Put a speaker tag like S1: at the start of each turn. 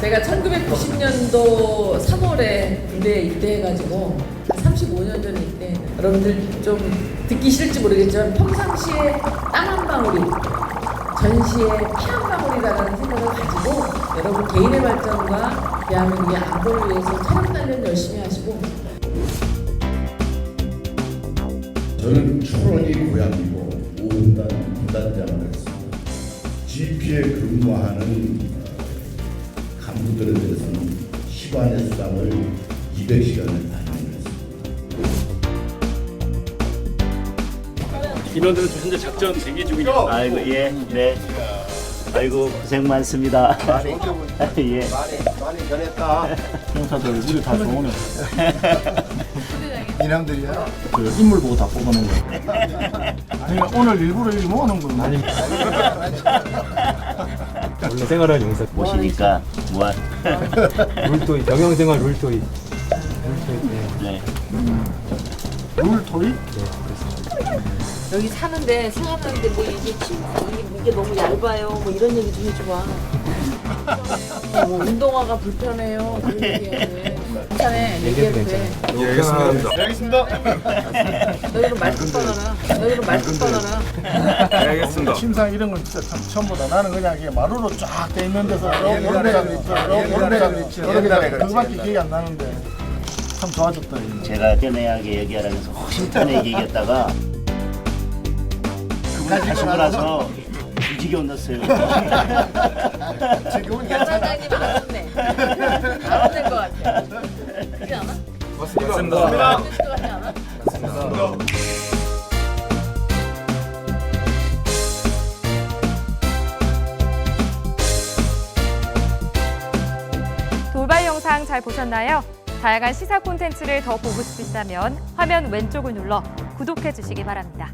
S1: 제가 1990년도 3월에 군대에 입대해가지고 35년 전에 입대했는데 여러분들 좀 듣기 싫을지 모르겠지만 평상시에 땀 한 방울이 전시에 피 한 방울이라는 생각을 가지고 여러분 개인의 발전과 대한민국의 안보를 위해서 촬영 단련 열심히 하시고
S2: 저는 초론이 고향이고 오은단 부단장을 했습니다. GP에 근무하는 어, 간부들에 대해서는 시간의 수당을 200시간을 반영했습니다.
S3: 인원들은 조선제 작전 대기 중이죠.
S4: 아이고 예, 네. 아이고 고생 많습니다. 예.
S5: 많이 변했다.
S6: 형사들 우리 다 좋으네.
S5: 이남들이야.
S6: 그 인물 보고 다 뽑아놓은 거야. 아니 오늘 일부러 이렇게 모아놓은 거야. 아니.
S7: 원래 생활한 용사.
S4: 모시니까 뭐
S7: 룰토이 경영생활 룰토이.
S4: 네.
S6: 룰 토이?
S1: 여기 사는데 생활하는데 뭐 이게 침 이게, 이게 너무 얇아요. 뭐 이런 얘기 좀 해줘봐. 어, 뭐 운동화가 불편해요. 그런 얘기해 괜찮아 얘기해도 돼
S3: 알겠습니다.
S1: 너희는 말씀 뻔하라 너희는 말씀 뻔하라
S6: 침상 이런 건 진짜 참 처음 보다 나는 그냥 이게 마루로 쫙 돼 있는 데서
S5: 그랬지,
S6: 그거밖에
S5: 옛날에.
S6: 기억이 안 나는데 참 좋아졌다. 이거.
S4: 제가 떼내하게 얘기하라면서 호심탄회 얘기했다가 그분 가시고 나서 뒤지게 혼났어요.
S5: 지금은 괜찮아.
S1: 안 그렇지 않아?
S3: 맞습니다.
S1: 같지 않아?
S8: 돌발 영상 잘 보셨나요? 다양한 시사 콘텐츠를 더 보고 싶으시다면 화면 왼쪽을 눌러 구독해 주시기 바랍니다.